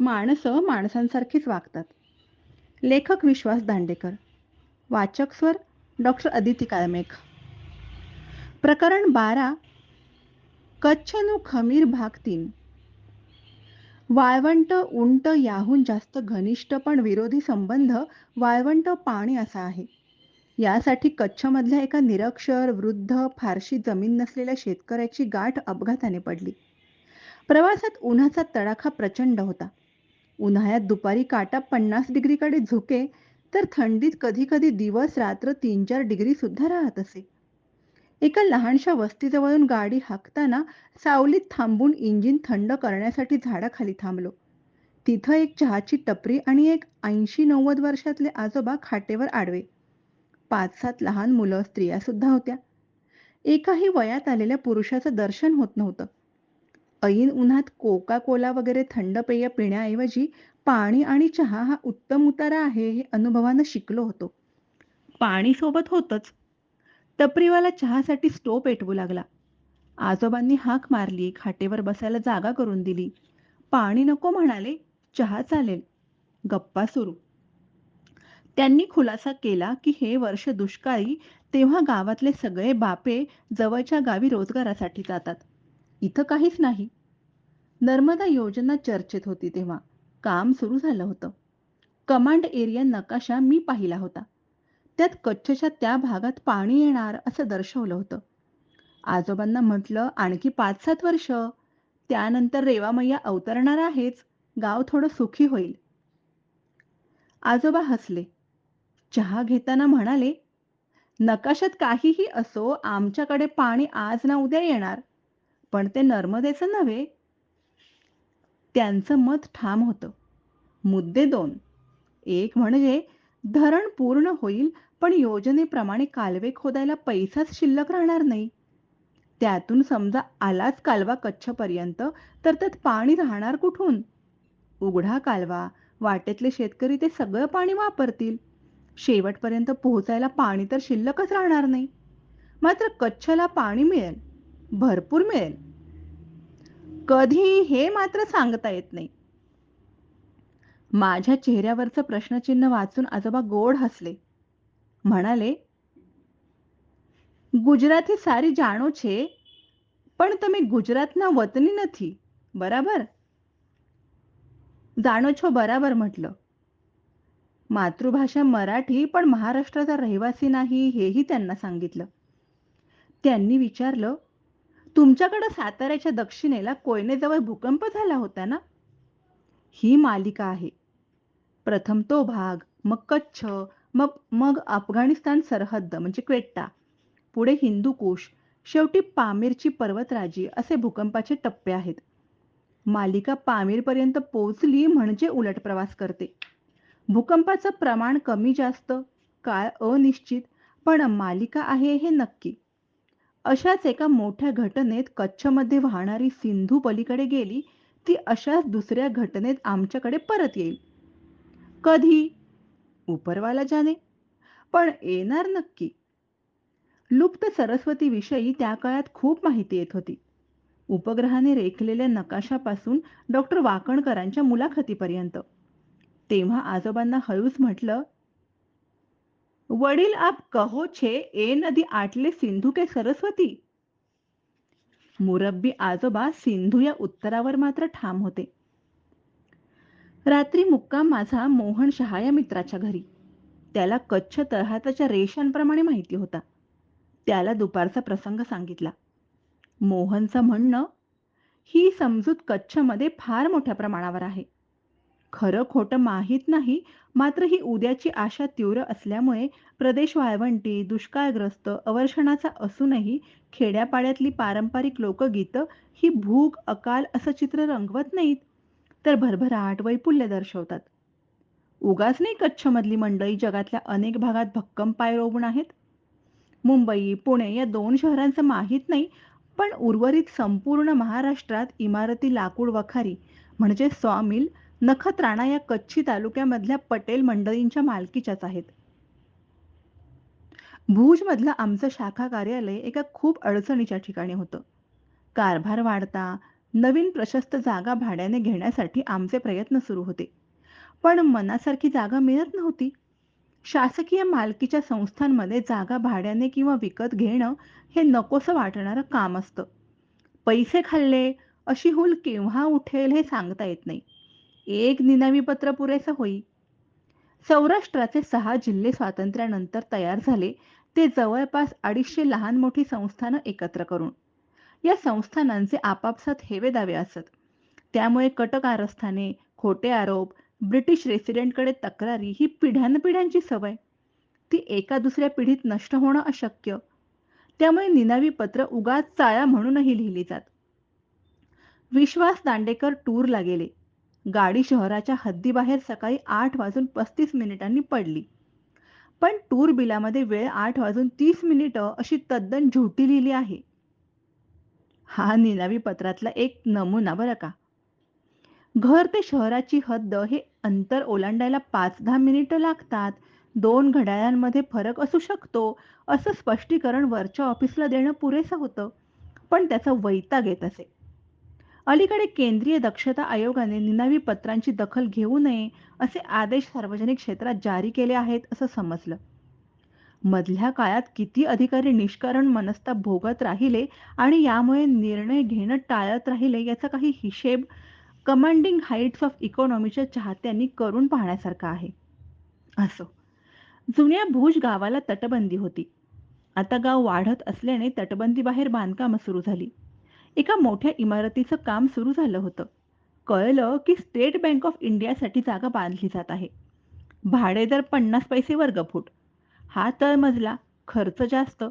माणसं माणसांसारखीच वागतात. लेखक विश्वास दांडेकर वाचक स्वर डॉक्टर अदिती काळमेघ. प्रकरण बारा कच्छनु खमीर भाग तीन. वाळवंट उंट याहून जास्त घनिष्ठ पण विरोधी संबंध वाळवंट पाणी असा आहे. यासाठी कच्छमधल्या एका निरक्षर वृद्ध फारशी जमीन नसलेल्या शेतकऱ्याची गाठ अपघाताने पडली. प्रवासात उन्हाचा तडाखा प्रचंड होता. उन्हाळ्यात दुपारी काटा पन्नास डिग्रीकडे झुके तर थंडीत कधी कधी दिवस रात्र तीन चार डिग्री सुद्धा राहत असे. एका लहानशा वस्तीजवळून गाडी हाकताना सावलीत थांबून इंजिन थंड करण्यासाठी झाडाखाली थांबलो. तिथं एक चहाची टपरी आणि एक ऐंशी नव्वद वर्षातले आजोबा खाटेवर आडवे. पाच सात लहान मुलं स्त्रिया सुद्धा होत्या. एकाही वयात आलेल्या पुरुषाचं दर्शन होत नव्हतं. ऐन उन्हात कोका कोला वगैरे थंड पेय पिण्याऐवजी पाणी आणि चहा हा उत्तम उतारा आहे हे अनुभवानं शिकलो होतो. पाणी सोबत होतच. टपरीवाला चहासाठी स्टो पेटवू लागला. आजोबांनी हाक मारली खाटेवर बसायला जागा करून दिली. पाणी नको म्हणाले चहा चालेल. गप्पा सुरू. त्यांनी खुलासा केला की हे वर्ष दुष्काळी तेव्हा गावातले सगळे बापे जवळच्या गावी रोजगारासाठी जातात. इथं काहीच नाही. नर्मदा योजना चर्चेत होती तेव्हा काम सुरू झालं होतं. कमांड एरिया नकाशा मी पाहिला होता. त्यात कच्छच्या त्या भागात पाणी येणार असं दर्शवलं होतं. आजोबांना म्हटलं आणखी पाच सात वर्ष. त्यानंतर रेवामय्या अवतरणार आहेच. गाव थोडं सुखी होईल. आजोबा हसले. चहा घेताना म्हणाले नकाशात काहीही असो आमच्याकडे पाणी आज ना उद्या येणार. पण ते नर्मदेचं नव्हे. त्यांचं मत ठाम होतं. मुद्दे दोन. एक म्हणजे धरण पूर्ण होईल पण योजनेप्रमाणे कालवे खोदायला पैसाच शिल्लक राहणार नाही. त्यातून समजा आलाच कालवा कच्छपर्यंत तर त्यात पाणी राहणार कुठून? उघडा कालवा. वाटेतले शेतकरी ते सगळं पाणी वापरतील. शेवटपर्यंत पोहोचायला पाणी तर शिल्लकच राहणार नाही. मात्र कच्छला पाणी मिळेल. भरपूर मिळेल. कधी हे मात्र सांगता येत नाही माझ्या चेहऱ्यावरचं प्रश्नचिन्ह वाचून आजोबा गोड हसले म्हणाले ગુજરાતી સારી જાણો છે પણ તમે ગુજરાતના વતની નથી બરાબર जाणो છો बराबर म्हटलं मातृभाषा मराठी पण महाराष्ट्राचा रहिवासी नाही हेही त्यांना सांगितलं त्यांनी विचारलं तुमच्याकडं साताऱ्याच्या दक्षिणेला कोयनेजवळ भूकंप झाला होता ना? ही मालिका आहे. प्रथम तो भाग मग कच्छ मग मग अफगाणिस्तान सरहद्द म्हणजे क्वेट्टा. पुढे हिंदूकुश शेवटी पामीरची पर्वतराजी असे भूकंपाचे टप्पे आहेत. मालिका पामीरपर्यंत पोहोचली म्हणजे उलट प्रवास करते. भूकंपाचं प्रमाण कमी जास्त काळ अनिश्चित पण मालिका आहे हे नक्की. अशाच एका मोठ्या घटनेत कच्छमध्ये वाहणारी सिंधू पलीकडे गेली ती अशाच दुसऱ्या घटनेत आमच्याकडे परत येईल. कधी? उपरवाला जाणे. पण येणार नक्की. लुप्त सरस्वती विषयी त्या काळात खूप माहिती येत होती. उपग्रहाने रेखलेल्या नकाशापासून डॉक्टर वाकणकरांच्या मुलाखतीपर्यंत. तेव्हा आजोबांना हळूच म्हटलं वडील आप कहो छे ए नदी आटले सिंधू के सरस्वती. मुरब्बी आजोबा सिंधू या उत्तरावर मात्र ठाम होते. रात्री मुक्काम माझा मोहन शहा या मित्राच्या घरी. त्याला कच्छ तळहाताच्या रेषांप्रमाणे माहिती होता. त्याला दुपारचा प्रसंग सांगितला. मोहनचं म्हणणं ही समजूत कच्छमध्ये फार मोठ्या प्रमाणावर आहे. खरं खोटं माहीत नाही मात्र ही उद्याची आशा तीव्र असल्यामुळे प्रदेश वाळवंटी दुष्काळग्रस्त अवर्षणाचा असूनही खेड्यापाड्यातली पारंपरिक लोकगीतं ही भूक अकाल असं चित्र रंगवत नाहीत. तर भरभराट वैपुल्य दर्शवतात. उगाच नाही कच्छमधली मंडळी जगातल्या अनेक भागात भक्कम पाय रोवून आहेत? मुंबई पुणे या दोन शहरांचं माहीत नाही पण उर्वरित संपूर्ण महाराष्ट्रात इमारती लाकूड वखारी म्हणजे नखत्राणा या कच्छी तालुक्यामधल्या पटेल मंडळींच्या मालकीच्याच आहेत. भुजमधलं आमचं शाखा कार्यालय एका खूप अडचणीच्या ठिकाणी होतं. कारभार वाढता नवीन प्रशस्त जागा भाड्याने घेण्यासाठी आमचे प्रयत्न सुरू होते. पण मनासारखी जागा मिळत नव्हती. शासकीय मालकीच्या संस्थांमध्ये जागा भाड्याने किंवा विकत घेणं हे नकोसं वाटणारं काम असतं. पैसे खाल्ले अशी हुल केव्हा उठेल हे सांगता येत नाही. एक निनावी पत्र पुरेसं होई. सौराष्ट्राचे सहा जिल्हे स्वातंत्र्यानंतर तयार झाले ते जवळपास अडीचशे लहान मोठी संस्थानं एकत्र करून. या संस्थानांचे आपापसात हेवे दावे असत. त्यामुळे कटकारस्थाने खोटे आरोप ब्रिटिश रेसिडेंटकडे तक्रारी ही पिढ्यानपिढ्यांची सवय. ती एका दुसऱ्या पिढीत नष्ट होणं अशक्य. त्यामुळे निनावी पत्र उगाच चाळा म्हणूनही लिहिली जात. विश्वास दांडेकर टूरला गेले. गाडी शहराच्या हद्दीबाहेर सकाळी आठ वाजून पस्तीस मिनिटांनी पडली. पण टूर बिलामध्ये वेळ आठ वाजून तीस मिनिटं अशी तद्दन झोटी लिहिली आहे. हा निनावी पत्रातला एक नमुना बरं का. घर ते शहराची हद्द हे अंतर ओलांडायला पाच दहा मिनिटं लागतात. दोन घड्याळांमध्ये फरक असू शकतो असं स्पष्टीकरण वरच्या ऑफिसला देणं पुरेसं होतं. पण त्याचा वैताग येत असे. अलीकडे केंद्रीय दक्षता आयोगाने निनावी पत्रांची दखल घेऊ नये असे आदेश सार्वजनिक क्षेत्रात जारी केले आहेत असं समजलं. मधल्या काळात किती अधिकारी निष्कारण मनस्ताप भोगत राहिले आणि यामुळे निर्णय घेणं टाळत राहिले याचा काही हिशेब कमांडिंग हाईट्स ऑफ इकॉनॉमीच्या चाहत्यांनी करून पाहण्यासारखा आहे. असो जुन्या भुज गावाला तटबंदी होती. आता गाव वाढत असल्याने तटबंदीबाहेर बांधकामं सुरू झाली. एका मोठ्या इमारतीचं काम सुरू झालं होतं. कळलं की स्टेट बँक ऑफ इंडियासाठी जागा बांधली जात आहे. भाडे दर पन्नास पैसे वर्गफूट. हा तळमजला खर्च जास्त.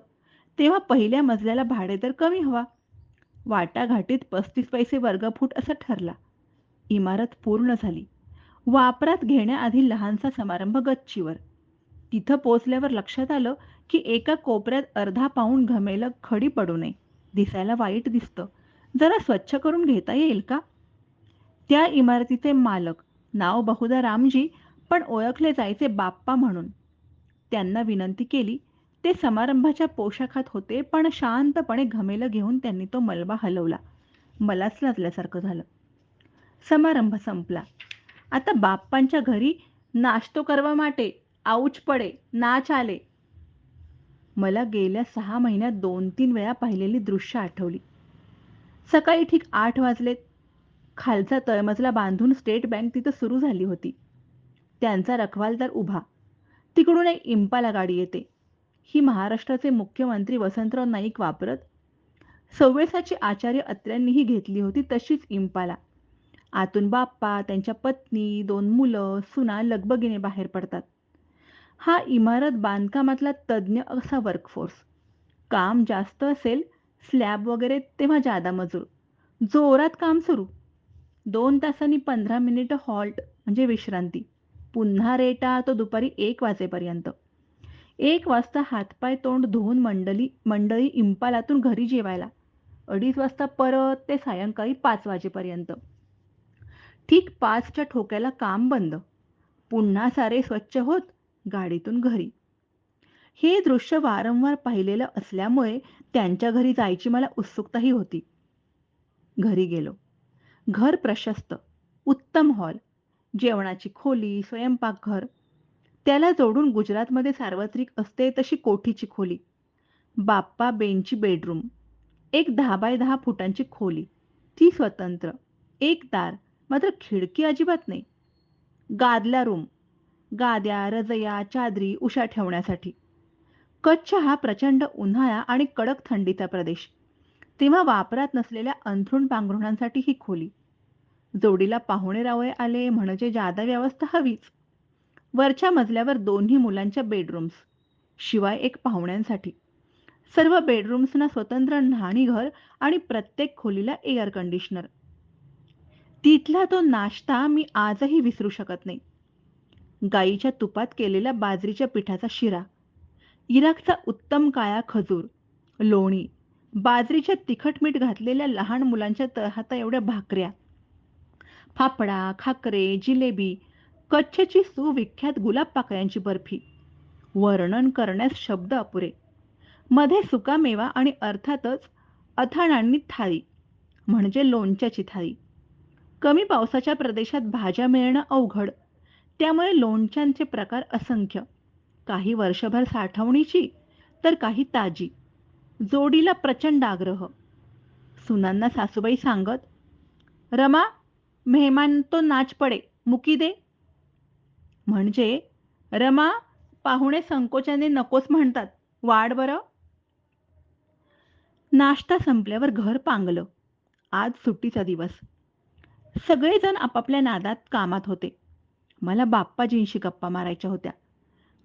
तेव्हा पहिल्या मजल्याला भाडे दर कमी हवा. वाटाघाटीत पस्तीस पैसे वर्गफूट असा ठरला. इमारत पूर्ण झाली. वापरात घेण्याआधी लहानसा समारंभ गच्चीवर. तिथं पोचल्यावर लक्षात आलं की एका कोपऱ्यात अर्धा पाऊण घमेलं खडी पडू नये. दिसायला वाईट दिसतं. जरा स्वच्छ करून घेता येईल का? त्या इमारतीचे मालक नाव बहुधा रामजी पण ओळखले जायचे बाप्पा म्हणून. त्यांना विनंती केली ते समारंभाच्या पोशाखात होते पण शांतपणे घमेलं घेऊन त्यांनी तो मलबा हलवला. मलाच लाजल्यासारखं झालं. समारंभ संपला. आता बाप्पांच्या घरी नाश्तो करवा माटे आऊच पडे नाच आले. मला गेल्या सहा महिन्यात दोन तीन वेळा पाहिलेली दृश्य आठवली. सकाळी ठीक आठ वाजलेत खालचा तळमजला बांधून स्टेट बँक तिथं सुरू झाली होती. त्यांचा रखवालदार उभा. तिकडून एक इम्पाला गाडी येते. ही महाराष्ट्राचे मुख्यमंत्री वसंतराव नाईक वापरत. सव्वेसाची आचार्य अत्र्यांनीही घेतली होती तशीच इम्पाला आतून बाप्पा त्यांच्या पत्नी दोन मुलं सुना लगबगीने बाहेर पडतात. हा इमारत बांधकामातला तज्ज्ञ असा वर्कफोर्स काम जास्त असेल स्लॅब वगैरे तेव्हा जादा मजूर. जोरात काम सुरू. दोन तासांनी पंधरा मिनिटं हॉल्ट म्हणजे विश्रांती. पुन्हा रेटा तो दुपारी एक वाजेपर्यंत. एक वाजता हातपाय तोंड धुवून मंडळी मंडळी इम्पालातून घरी जेवायला. अडीच वाजता परत ते सायंकाळी पाच वाजेपर्यंत. ठीक पाचच्या ठोक्याला काम बंद. पुन्हा सारे स्वच्छ होत गाडीतून घरी. हे दृश्य वारंवार पाहिलेलं असल्यामुळे त्यांच्या घरी जायची मला उत्सुकताही होती. घरी गेलो. घर प्रशस्त उत्तम हॉल जेवणाची खोली स्वयंपाकघर. त्याला जोडून गुजरातमध्ये सार्वत्रिक असते तशी कोठीची खोली. बाप्पा बेंची बेडरूम. एक दहा बाय दहा फुटांची खोली. ती स्वतंत्र. एक दार. मात्र खिडकी अजिबात नाही. गादला रूम. गाद्या रजया चादरी उशा ठेवण्यासाठी. कच्छ हा प्रचंड उन्हाळा आणि कडक थंडीचा प्रदेश. तेव्हा वापरात नसलेल्या अंथरुण पांघरुणांसाठी ही खोली. जोडीला पाहुणे रावळे आले म्हणजे जादा व्यवस्था हवीच. वरच्या मजल्यावर दोन्ही मुलांच्या बेडरूम्स शिवाय एक पाहुण्यांसाठी. सर्व बेडरूम्सना स्वतंत्र न्हाणीघर आणि प्रत्येक खोलीला एअर कंडिशनर तिथला तो नाश्ता मी आजही विसरू शकत नाही. गाईच्या तुपात केलेल्या बाजरीच्या पिठाचा शिरा. इराकचा उत्तम काळा खजूर लोणी बाजरीच्या तिखट मीठ घातलेल्या लहान मुलांच्या तहाता एवढ्या भाकऱ्या. फाफडा खाकरे जिलेबी कच्छची सुविख्यात गुलाब पाकळ्यांची बर्फी. वर्णन करण्यास शब्द अपुरे. मध्ये सुकामेवा आणि अर्थातच अथाणांनी थाळी म्हणजे लोणच्याची थाळी. कमी पावसाच्या प्रदेशात भाज्या मिळणं अवघड त्यामुळे लोणच्यांचे प्रकार असंख्य. काही वर्षभर साठवणीची तर काही ताजी. जोडीला प्रचंड आग्रह. सुनांना सासूबाई सांगत रमा मेहमान तो नाच पडे मुकी दे. म्हणजे रमा पाहुणे संकोचाने नकोच म्हणतात वाढ बरं. नाश्ता संपल्यावर घर पांगलं. आज सुट्टीचा दिवस. सगळेजण आपापल्या नादात कामात होते. मला बाप्पाजींशी गप्पा मारायच्या होत्या.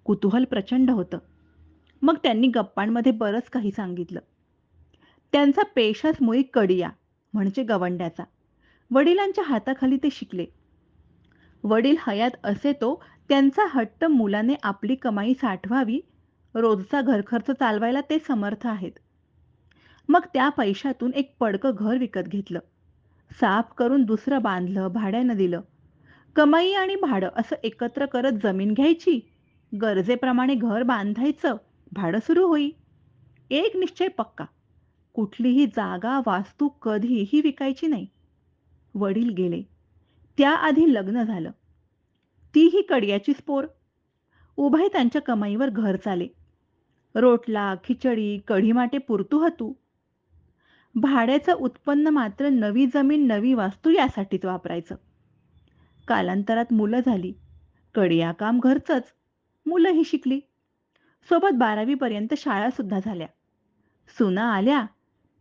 कुतूहल प्रचंड होतं. मग त्यांनी गप्पांमध्ये बरंच काही सांगितलं. त्यांचा पेशाच मुळी कडिया म्हणजे गवंड्याचा. वडिलांच्या हाताखाली ते शिकले. वडील हयात असे तो त्यांचा हट्ट मुलाने आपली कमाई साठवावी रोजचा घरखर्च चालवायला ते समर्थ आहेत. मग त्या पैशातून एक पडकं घर विकत घेतलं. साफ करून दुसरं बांधलं भाड्यानं दिलं. कमाई आणि भाडं असं एकत्र करत जमीन घ्यायची. गरजेप्रमाणे घर बांधायचं भाडं सुरू होई. एक निश्चय पक्का. कुठलीही जागा वास्तू कधीही विकायची नाही. वडील गेले. त्याआधी लग्न झालं. तीही कडियाची स्पोर. उभय त्यांच्या कमाईवर घर चाले. रोटला खिचडी कढीमाटे पुरतू हतू. भाड्याचं उत्पन्न मात्र नवी जमीन नवी वास्तू यासाठीच वापरायचं. कालांतरात मुलं झाली. कडिया काम घरचंच. मुलंही शिकली. सोबत बारावीपर्यंत शाळा सुद्धा झाल्या. सुना आल्या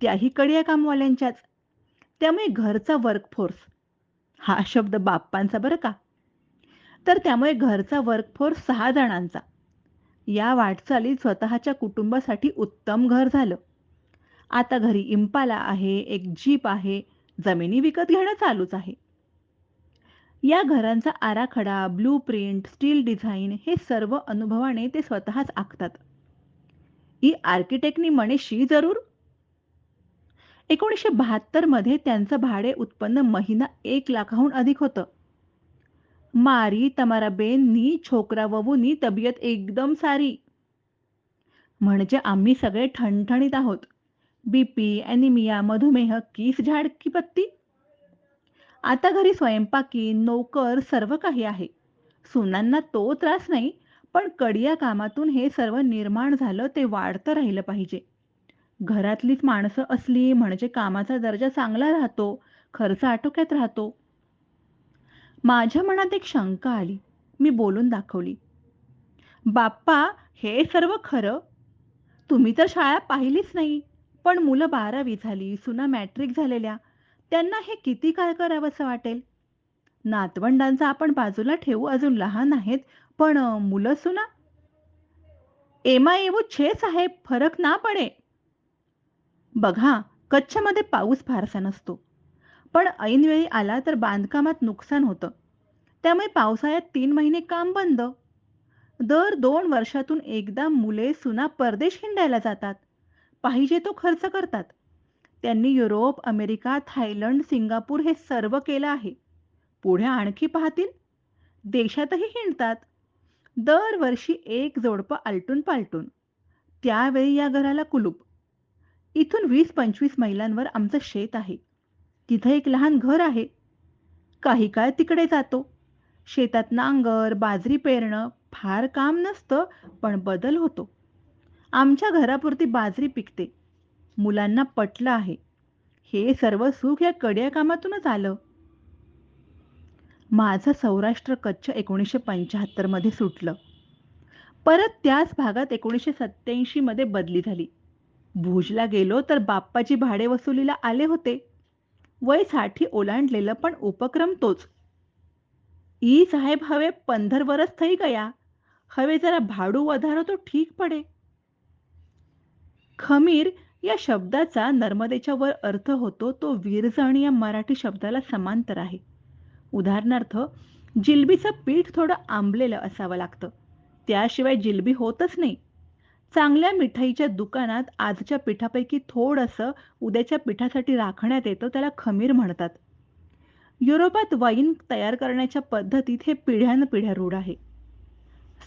त्याही कडिया कामवाल्यांच्याच त्यामुळे घरचा वर्कफोर्स हा शब्द बाप्पांचा बरं का? तर त्यामुळे घरचा वर्कफोर्स सहा जणांचा. या वाटचालीत स्वतःच्या कुटुंबासाठी उत्तम घर झालं. आता घरी इम्पाला आहे एक जीप आहे जमिनी विकत घेणं चालूच आहे. या घरांचा आराखडा ब्लू प्रिंट स्टील डिझाईन हे सर्व अनुभवाने ते स्वतःच आखतात. ई आर्किटेक्टनी म्हणेशी जरूर. एकोणीसशे बहात्तरमध्ये त्यांचं भाडे उत्पन्न महिना एक लाखाहून अधिक होतं. मारी तमारा बेननी छोकरा ववूनी तब्येत एकदम सारी. म्हणजे आम्ही सगळे ठणठणीत आहोत. बीपी अॅनिमिया मधुमेह कीस झाड की पत्ती. आता घरी स्वयंपाकी नोकर सर्व काही आहे. सुनांना तो त्रास नाही पण कडिया कामातून हे सर्व निर्माण झालं ते वाढतं राहिलं पाहिजे. घरातलीच माणसं असली म्हणजे कामाचा दर्जा चांगला राहतो खर्च आटोक्यात राहतो. माझ्या मनात एक शंका आली. मी बोलून दाखवली. बाप्पा हे सर्व खरं? तुम्ही तर शाळा पाहिलीच नाही पण मुलं बारावी झाली सुना मॅट्रिक झालेल्या त्यांना हे किती काय करावंसं वाटेल? नातवंडांचा आपण बाजूला ठेवू अजून लहान आहेत पण मुलं सुना? एमा येऊ छे साहेब फरक ना पडे. बघा कच्छमध्ये पाऊस फारसा नसतो. पण ऐनवेळी आला तर बांधकामात नुकसान होतं. त्यामुळे पावसाळ्यात तीन महिने काम बंद. दर दोन वर्षातून एकदा मुले सुना परदेश हिंडायला जातात. पाहिजे तो खर्च करतात. त्यांनी युरोप अमेरिका थायलंड सिंगापूर हे सर्व केलं आहे. पुढे आणखी पाहतील? देशातही हिंडतात. दरवर्षी एक जोडपं आलटून पालटून. त्यावेळी या घराला कुलूप. इथून वीस पंचवीस मैलांवर आमचं शेत आहे. तिथं एक लहान घर आहे. काही काळ तिकडे जातो. शेतात नांगर बाजरी पेरणं फार काम नसतं पण बदल होतो. आमच्या घरापुरती बाजरी पिकते. मुलांना पटलं आहे. हे सर्व सुख या कड्या कामातूनच आलं. माझं सौराष्ट्र कच्छ एकोणीसशे पंच्याहत्तरमध्ये सुटलं. परत त्याच भागात एकोणीसशे सत्याऐंशीमध्ये बदली झाली. भुजला गेलो तर बाप्पाची भाडे वसुलीला आले होते. वयसाठी ओलांडलेलं पण उपक्रम तोच. ई साहेब हवे पंधर वरस थई गया. हवे जरा भाडू वधारो तो ठीक पडे. खमीर या शब्दाचा नर्मदेच्या वर अर्थ होतो तो वीरजण या मराठी शब्दाला समांतर आहे. उदाहरणार्थ जिलबीचं पीठ थोडं आंबलेलं असावं लागतं. त्याशिवाय जिलबी होतच नाही. चांगल्या मिठाईच्या दुकानात आजच्या पिठापैकी थोडंसं उद्याच्या पिठासाठी राखण्यात येतं त्याला खमीर म्हणतात. युरोपात वाईन तयार करण्याच्या पद्धतीत हे पिढ्यानपिढ्या रूढ आहे.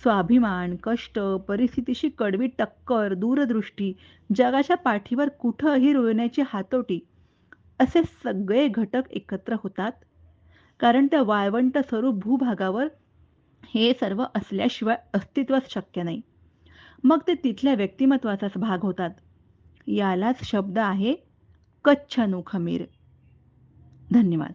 स्वाभिमान कष्ट परिस्थितीशी कडवी टक्कर दूरदृष्टी जगाच्या पाठीवर कुठंही रुळण्याची हातोटी असे सगळे घटक एकत्र होतात. कारण त्या वाळवंट स्वरूप भूभागावर हे सर्व असल्याशिवाय अस्तित्वच शक्य नाही. मग ते तिथल्या व्यक्तिमत्वाचाच भाग होतात. यालाच शब्द आहे कच्छनु खमीर. धन्यवाद.